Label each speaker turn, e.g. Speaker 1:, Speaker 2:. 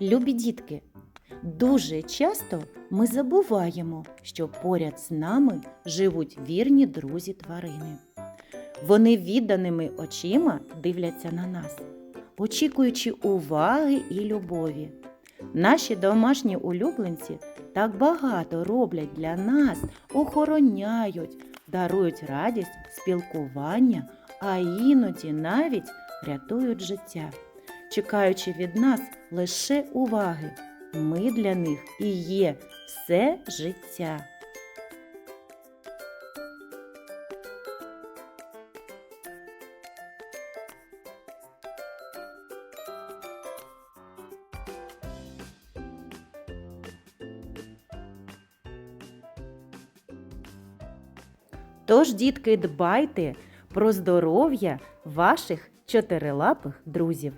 Speaker 1: Любі дітки, дуже часто ми забуваємо, що поряд з нами живуть вірні друзі тварини. Вони відданими очима дивляться на нас, очікуючи уваги і любові. Наші домашні улюбленці так багато роблять для нас, охороняють, дарують радість, спілкування, а іноді навіть рятують життя чекаючи від нас лише уваги. Ми для них і є все життя. Тож, дітки, дбайте про здоров'я ваших чотирилапих друзів.